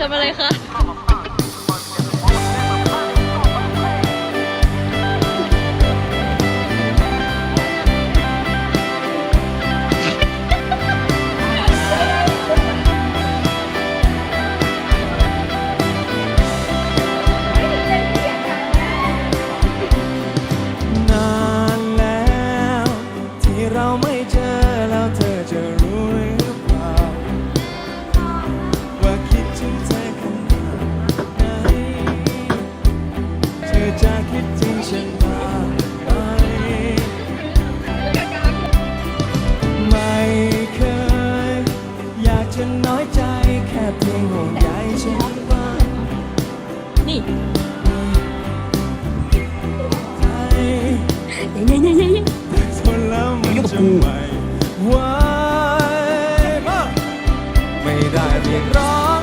ทำอะไรคะ นี่ใจเนี่ยเยเนี่ยเย้ไม่ได้เรียกร้อง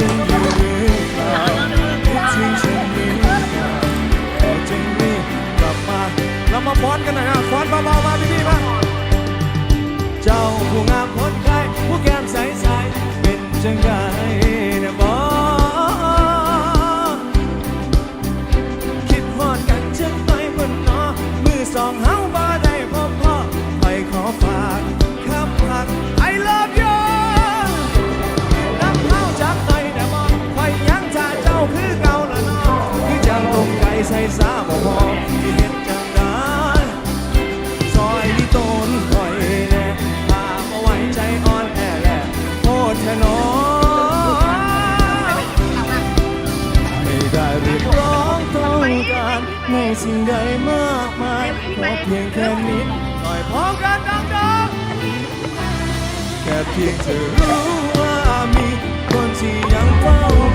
รักฉันอยู่หรือเปล่าคิดถึงฉันหรือเปล่าขอจงรีบกลับมา เรามาฟ้อนกันหน่อยนะฟ้อนเบาๆมาพี่ๆมาเจ้าผู้งามพ้นใครผู้แก้มใสๆเป็นจังได ใจใส่สาบ่พอที่เห็นจังได้ซอยที่ต้นคอยแน่พามาไว้ใจอ่อนแอแหละโทษแท้น้องไม่ได้เรียกร้องต้องการในสิ่งใดมากมายขอเพียงแค่นิดหน่อยพร้อมกันดังๆแค่เพียงเธอรู้ว่ามีคนที่ยังเฝ้า